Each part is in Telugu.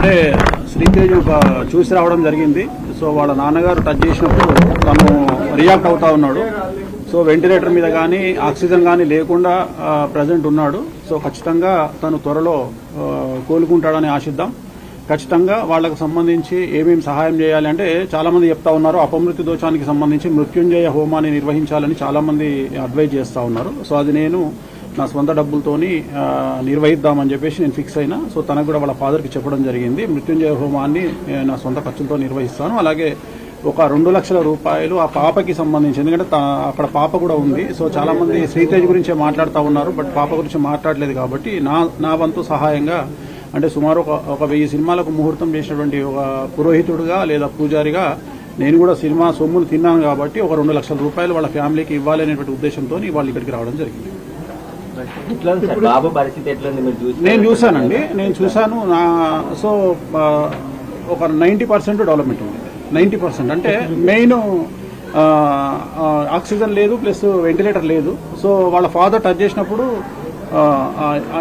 ఇప్పుడే శ్రీతేజ్ ఒక చూసి రావడం జరిగింది. సో వాళ్ళ నాన్నగారు టచ్ చేసినప్పుడు తను రియాక్ట్ అవుతా ఉన్నాడు. సో వెంటిలేటర్ మీద కానీ ఆక్సిజన్ కానీ లేకుండా ప్రజెంట్ ఉన్నాడు. సో ఖచ్చితంగా తను త్వరలో కోలుకుంటాడని ఆశిద్దాం. ఖచ్చితంగా వాళ్ళకు సంబంధించి ఏమేమి సహాయం చేయాలి అంటే చాలా మంది చెప్తా ఉన్నారు. అపమృత్యు దోషానికి సంబంధించి మృత్యుంజయ హోమాన్ని నిర్వహించాలని చాలా మంది అడ్వైజ్ చేస్తా ఉన్నారు. సో అది నేను నా సొంత డబ్బులతోని నిర్వహిద్దామని చెప్పేసి నేను ఫిక్స్ అయినా. సో తనకు కూడా వాళ్ళ ఫాదర్కి చెప్పడం జరిగింది. మృత్యుంజయ హోమాన్ని నా సొంత ఖర్చులతో నిర్వహిస్తాను. అలాగే ఒక రెండు లక్షల రూపాయలు ఆ పాపకి సంబంధించి ఎందుకంటే అక్కడ పాప కూడా ఉంది. సో చాలా మంది శ్రీతేజ్ గురించే మాట్లాడుతూ ఉన్నారు బట్ పాప గురించి మాట్లాడలేదు కాబట్టి నా నా వంతు సహాయంగా అంటే సుమారు ఒక ఒక వెయ్యి సినిమాలకు ముహూర్తం చేసినటువంటి ఒక పురోహితుడుగా లేదా పూజారిగా నేను కూడా సినిమా సొమ్ములు తిన్నాను కాబట్టి ఒక రెండు లక్షల రూపాయలు వాళ్ళ ఫ్యామిలీకి ఇవ్వాలి అనేటువంటి ఉద్దేశంతో వాళ్ళు ఇక్కడికి రావడం జరిగింది. ఎట్లా ఉంది సార్ బాబు పరిస్థితి ఎట్లా ఉంది మీరు చూసి నేను చూశానండి నేను చూశాను నా సో ఒక నైంటీ పర్సెంట్ డెవలప్మెంట్ ఉంది. నైంటీ పర్సెంట్ అంటే మెయిన్ ఆక్సిజన్ లేదు ప్లస్ వెంటిలేటర్ లేదు. సో వాళ్ళ ఫాదర్ టచ్ చేసినప్పుడు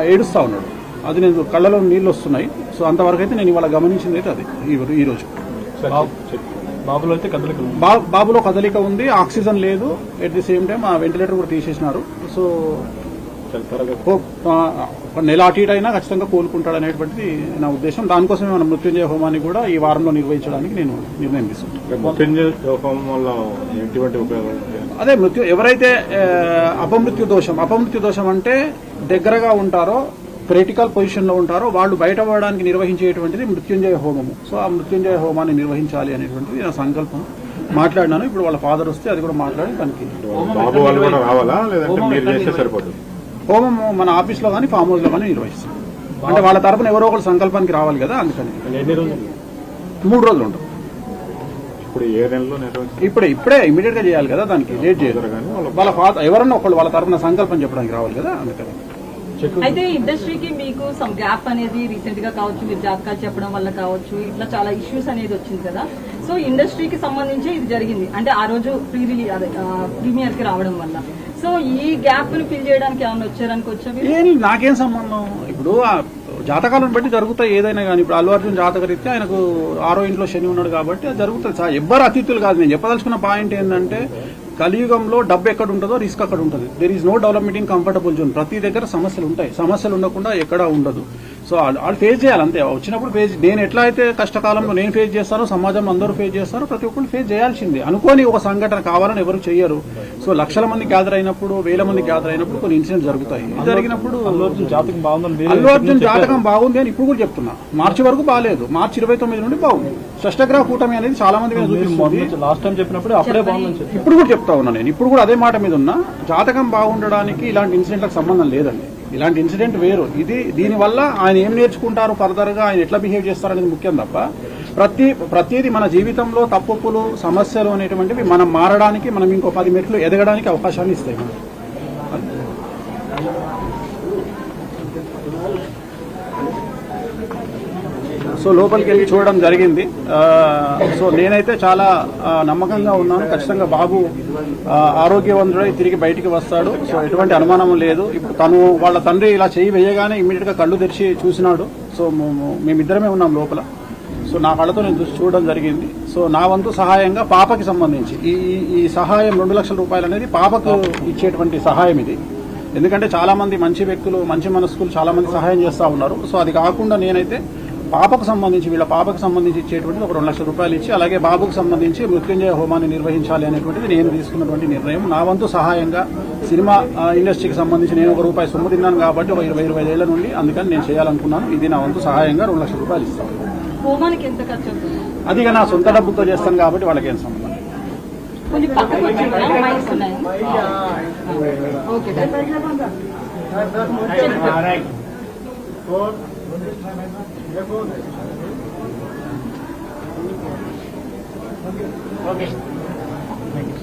ఏడుస్తా ఉన్నాడు. అది నేను కళ్ళలో నీళ్ళు వస్తున్నాయి. సో అంతవరకు అయితే నేను ఇవాళ గమనించింది అయితే అది ఈ- రోజు. బాబులో అయితే కదలికలు బా- బాబులో కదలిక ఉంది ఆక్సిజన్ లేదు. ఎట్ ది సేమ్ టైం ఆ వెంటిలేటర్ కూడా తీసేసినారు. సో త్వరగా ఒక నెల అటు ఇటు అయినా ఖచ్చితంగా కోలుకుంటాడు అనేటువంటిది నా ఉద్దేశం. దానికోసమే మన మృత్యుంజయ హోమాన్ని కూడా ఈ వారంలో నిర్వహించడానికి నేను నిర్ణయం తీసుకుంటాను అదే మృత్యు ఎవరైతే అపమృత్యు దోషం అపమృత్యు దోషం అంటే దగ్గరగా ఉంటారో క్రిటికల్ పొజిషన్లో ఉంటారో వాళ్ళు బయటపడడానికి నిర్వహించేటువంటిది మృత్యుంజయ హోమము. సో ఆ మృత్యుంజయ హోమాన్ని నిర్వహించాలి అనేటువంటిది నా సంకల్పం. మాట్లాడినాను ఇప్పుడు వాళ్ళ ఫాదర్ వస్తే అది కూడా మాట్లాడి దానికి హోమము మన ఆఫీస్లో కానీ ఫామ్ హౌస్లో కానీ నిర్వహిస్తాం. అంటే వాళ్ళ తరపున ఎవరో ఒకరు సంకల్పానికి రావాలి కదా అందుకని. మూడు రోజులు ఉంటుంది. ఇప్పుడు ఏ నెలలో నిర్వహిస్తారు? ఇప్పుడే ఇప్పుడే ఇమీడియట్గా చేయాలి కదా దానికి లేట్ వాళ్ళ వాళ్ళ ఫాదర్ ఎవరన్నా ఒకళ్ళు వాళ్ళ తరపున సంకల్పం చెప్పడానికి రావాలి కదా అందుకని. అయితే ఇండస్ట్రీకి మీకు సమ్ గ్యాప్ అనేది రీసెంట్గా కావచ్చు మీరు జాతకాలు చెప్పడం వల్ల కావచ్చు ఇట్లా చాలా ఇష్యూస్ అనేది వచ్చింది కదా. సో ఇండస్ట్రీకి సంబంధించి ఇది జరిగింది. అంటే ఆ రోజు ప్రీ రిలీజ్ అదే ప్రీమియర్కి రావడం వల్ల. సో ఈ గ్యాప్ని ఫిల్ చేయడానికి ఏమైనా వచ్చారనుకో వచ్చా మీరు? ఏం నాకేం సంబంధం? ఇప్పుడు జాతకాలను బట్టి జరుగుతాయి ఏదైనా కానీ. ఇప్పుడు అల్లు అర్జున్ జాతక రీత్యా ఆయనకు ఆరో ఇంట్లో శని ఉన్నాడు కాబట్టి అది జరుగుతుంది. ఎవ్వరు అతిథులు కాదు. నేను చెప్పదలుచుకున్న పాయింట్ ఏంటంటే కలియుగంలో డబ్బు ఎక్కడ ఉంటుందో రిస్క్ అక్కడ ఉంటుంది. There is no development in comfortable zone ప్రతి దగ్గర సమస్యలు ఉంటాయి. సమస్యలు ఉండకుండా ఎక్కడా ఉండదు. సో వాళ్ళు ఫేస్ చేయాలి అంతే. వచ్చినప్పుడు ఫేస్ నేను ఎట్లా అయితే కష్టకాలంలో నేను ఫేస్ చేస్తానో సమాజం అందరూ ఫేస్ చేస్తారో ప్రతి ఒక్కరు ఫేస్ చేయాల్సిందే. అనుకోని ఒక సంఘటన కావాలని ఎవరు చెయ్యరు. సో లక్షల మంది గ్యాదర్ అయినప్పుడు వేల మంది గ్యాదర్ అయినప్పుడు కొన్ని ఇన్సిడెంట్స్ జరుగుతాయి. ఇది జరిగినప్పుడు అల్లు అర్జున్ జాతకం బాగుందని మీరే అల్లు అర్జున్ జాతకం బాగుంది అని ఇప్పుడు కూడా చెప్తున్నా. మార్చి వరకు బాగాలేదు మార్చి ఇరవై తొమ్మిది నుండి బాగుంది. షష్టగ్రహ కూటమి అనేది చాలా మంది మీద చూపిస్తుంది. లాస్ట్ టైం చెప్పినప్పుడు అప్పుడే చెప్పారు. ఇప్పుడు కూడా చెప్తా ఉన్నా నేను. ఇప్పుడు కూడా అదే మాట మీద ఉన్నా. జాతకం బాగుండడానికి ఇలాంటి ఇన్సిడెంట్లకు సంబంధం లేదండి. ఇలాంటి ఇన్సిడెంట్ వేరు. ఇది దీనివల్ల ఆయన ఏం నేర్చుకుంటారు ఫర్దర్గా ఆయన ఎట్లా బిహేవ్ చేస్తారు అనేది ముఖ్యం తప్ప ప్రతి ప్రతిదీ మన జీవితంలో తప్పులు సమస్యలు అనేటువంటివి మనం మారడానికి మనం ఇంకో పది మెట్లు ఎదగడానికి అవకాశాన్ని ఇస్తాయి. సో లోపలికి వెళ్ళి చూడడం జరిగింది. సో నేనైతే చాలా నమ్మకంగా ఉన్నాను. ఖచ్చితంగా బాబు ఆరోగ్యవంతుడై తిరిగి బయటికి వస్తాడు. సో ఎటువంటి అనుమానం లేదు. ఇప్పుడు తను వాళ్ళ తండ్రి ఇలా చేయి వేయగానే ఇమీడియట్గా కళ్ళు తెరిచి చూసినాడు. సో మేము- మేమిద్దరమే ఉన్నాం లోపల. సో నా కళ్ళతో నేను చూసి చూడడం జరిగింది. సో నా వంతు సహాయంగా పాపకి సంబంధించి ఈ ఈ- సహాయం రెండు లక్షల రూపాయలు అనేది పాపకు ఇచ్చేటువంటి సహాయం ఇది. ఎందుకంటే చాలా మంది మంచి వ్యక్తులు మంచి మనస్కులు చాలా మంది సహాయం చేస్తా ఉన్నారు. సో అది కాకుండా నేనైతే పాపకు సంబంధించి వీళ్ళ పాపకు సంబంధించి ఇచ్చేటువంటి ఒక రెండు లక్షల రూపాయలు ఇచ్చి అలాగే బాబుకు సంబంధించి మృత్యుంజయ హోమాన్ని నిర్వహించాలి అనేటువంటిది నేను తీసుకున్నటువంటి నిర్ణయం నా వంతు సహాయంగా సినిమా ఇండస్ట్రీకి సంబంధించి నేను ఒక రూపాయి సొమ్ము తిన్నాను కాబట్టి ఒక ఇరవై ఇరవై ఏళ్ళ నుండి అందుకని నేను చేయాలనుకున్నాను ఇది నా వంతు సహాయంగా రెండు లక్షల రూపాయలు ఇస్తాను హోమానికి ఎంత ఖర్చు అవుతుంది అది ఇక నా సొంత డబ్బుతో చేస్తాను కాబట్టి వాళ్ళకి ఏం సంబంధం కొంచెం పక్కకు వచ్చి మైక్స్ ఉన్నాయి ఓకే డన్.